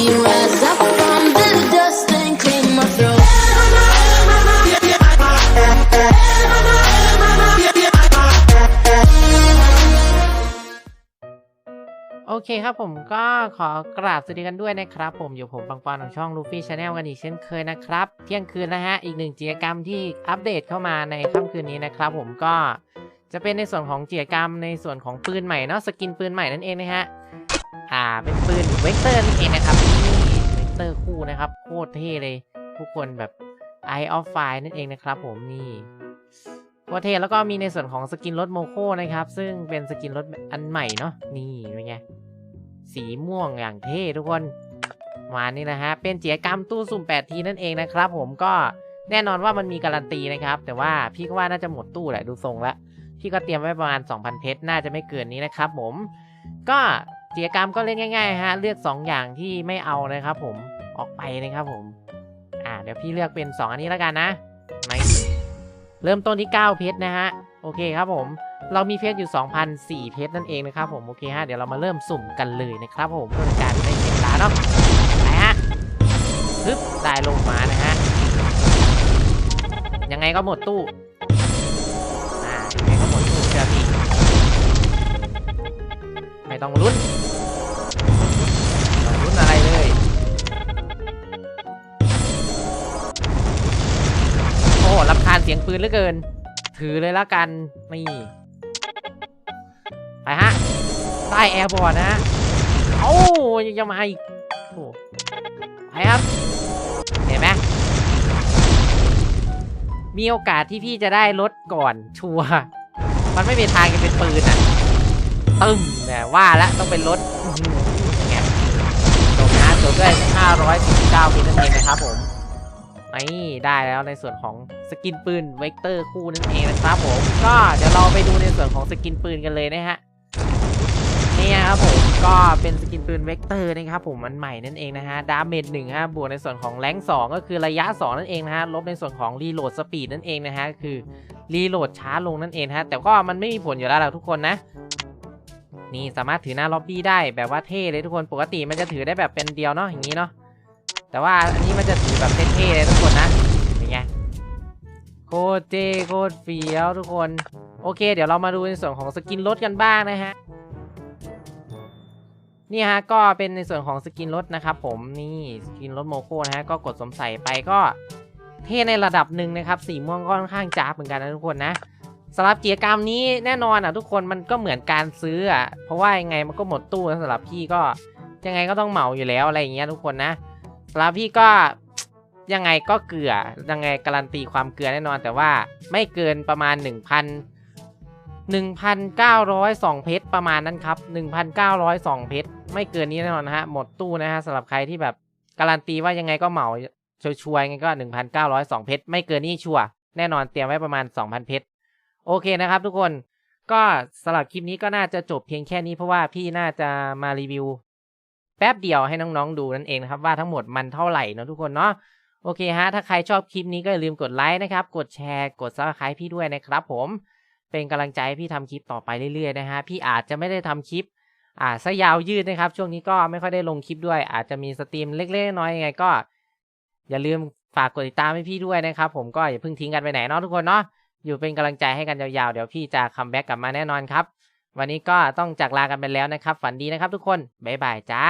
โอเคครับผมก็ขอกราบสวัสดีกันด้วยนะครับ ผมอยู่ผมปังปอนของช่อง Luffy Channel กันอีกเช่นเคยนะครับ เที่ยงคืนนะฮะ อีกหนึ่งกิจกรรมที่อัปเดตเข้ามาในค่ำคืนนี้นะครับผมก็จะเป็นในส่วนของกิจกรรมในส่วนของปืนใหม่เนาะสกินปืนใหม่นั่นเองนะฮะ อ่าเป็นปืนเวกเตอร์นั่เองนะครับนี่เวกเตอร์คู่นะครับโคตรเท่เลย ทุกคนแบบ Eye of Fire นั่นเองนะครับ ผมนี่โคตรเท่แล้วก็มีในส่วนของสกินรถโมโคนะครับ ซึ่งเป็นสกินรถอันใหม่เนาะนี่เป็นไงสีม่วงอย่างเท่ทุกคนมานี่นะฮะเป็นกิจกรรมตู้สุ่ม8ทีนั่นเองนะครับ ผมก็แน่นอนว่ามันมีการันตีนะครับ แต่ว่าพี่ก็ว่าน่าจะหมดตู้แหละดูทรงแล้วพี่ก็เตรียมไว้ประมาณ 2,000 เพชรน่าจะไม่เกินนี้นะครับ ผม ก็ กิจกรรมก็เล่นง่ายๆฮะเลือก 2 อย่างที่ไม่เอานะครับผมออกไปนะครับผม อ่าเดี๋ยวพี่เลือกเป็น 2 อันนี้แล้วกันนะไม่เริ่มต้นที่ 9 เพชรนะฮะโอเคครับผม เรามีเพชรอยู่ 2,004เพชรนั่นเองนะครับผมโอเคฮะเดี๋ยวเรามาเริ่มสุ่มกันเลยนะครับผมเพื่อการไม่เวลาเนาะไปฮะปึ๊บได้ลงมานะฮะยังไงก็หมดตู้อ่ายังไงก็หมดตู้เชื่อพี่ไม่ต้องลุ้น สียงปืนเหลือเกิน ถือเลยละกันนี่ไปฮะใต้แอร์บอร์ดนะฮะเอ้ายังจะมาอีกโอ้ไปครับเห็นไหมมีโอกาสที่พี่จะได้รถก่อนชัวร์มันไม่มีทางจะเป็นปืนอะตึ้มเนี่ยว่าแล้วต้องเป็นรถจบนะจบด้วย549มิลนั่นเองนะครับผม นี่ได้แล้วในส่วนของสกินปืนเวกเตอร์คู่นั่นเองนะครับผมก็เดี๋ยวเราไปดูในส่วนของสกินปืนกันเลยนะฮะนี่ครับผมก็เป็นสกินปืนเวกเตอร์นะครับผมมันใหม่นั่นเองนะฮะดาเมจหนึ่งฮะบวกในส่วนของแรงสองก็คือระยะ 2 นั่นเองนะฮะลบในส่วนของรีโหลดสปีดนั่นเองนะฮะคือรีโหลดช้าลงนั่นเองฮะแต่ก็มันไม่มีผลอยู่แล้วล่ะทุกคนนะนี่สามารถถือหน้าล็อบบี้ได้แบบว่าเท่เลยทุกคนปกติมันจะถือได้แบบเป็นเดียวเนาะอย่างนี้เนาะ แต่ว่าอันนี้มันจะถือแบบเท่ๆเลยทุกคนนะเป็นไงโคตรเท่โคตรเฟี้ยวทุกคน โอเค เดี๋ยวเรามาดูในส่วนของสกินรถกันบ้างนะฮะนี่ฮะก็เป็นในส่วนของสกินรถนะครับผมนี่สกินรถโมโคนะฮะก็กดสมใส่ไปก็เท่ในระดับหนึ่งนะครับสีม่วงก็ค่อนข้างจ้าเหมือนกันนะทุกคนนะสำหรับกิจกรรมนี้แน่นอนอะทุกคนมันก็เหมือนการซื้ออะเพราะว่ายังไงมันก็หมดตู้สำหรับพี่ก็ยังไงก็ต้องเหมาอยู่แล้วอะไรอย่างเงี้ยทุกคนนะ สำหรับพี่ก็ยังไงก็เกลือยังไงการันตีความเกลือแน่นอน แต่ว่าไม่เกินประมาณ 1,000 1,902 เพชรประมาณนั้นครับ 1,902 เพชรไม่เกินนี้แน่นอนนะฮะ หมดตู้นะฮะสำหรับใครที่แบบการันตีว่ายังไงก็เหมาชัวร์ๆยังไงก็ 1,902 เพชรไม่เกินนี้ชัวร์แน่นอนเตรียมไว้ประมาณ 2,000 เพชรโอเคนะครับทุกคนก็สำหรับคลิปนี้ก็น่าจะจบเพียงแค่นี้เพราะว่าพี่น่าจะมารีวิว แป๊บเดียวให้น้องๆดูนั่นเองนะครับว่าทั้งหมดมันเท่าไหร่เนาะทุกคนเนาะโอเคฮะ ถ้าใครชอบคลิปนี้ก็อย่าลืมกดไลค์นะครับ กดแชร์ กดซับสไครต์พี่ด้วยนะครับผม เป็นกำลังใจให้พี่ทำคลิปต่อไปเรื่อยๆนะฮะ พี่อาจจะไม่ได้ทำคลิป อ่าซะยาวยืดนะครับ ช่วงนี้ก็ไม่ค่อยได้ลงคลิปด้วย อาจจะมีสตรีมเล็กๆน้อยๆยังไงก็ อย่าลืมฝากกดติดตามให้พี่ด้วยนะครับ ผมก็อย่าเพิ่งทิ้งกันไปไหนเนาะทุกคนเนาะ อยู่เป็นกำลังใจให้กันยาวๆ เดี๋ยวพี่จะคัมแบ็กกลับมาแน่นอนครับ วันนี้ก็ต้องจากลากันไปแล้วนะครับ ฝันดีนะครับทุกคน บ๊ายบายจ้า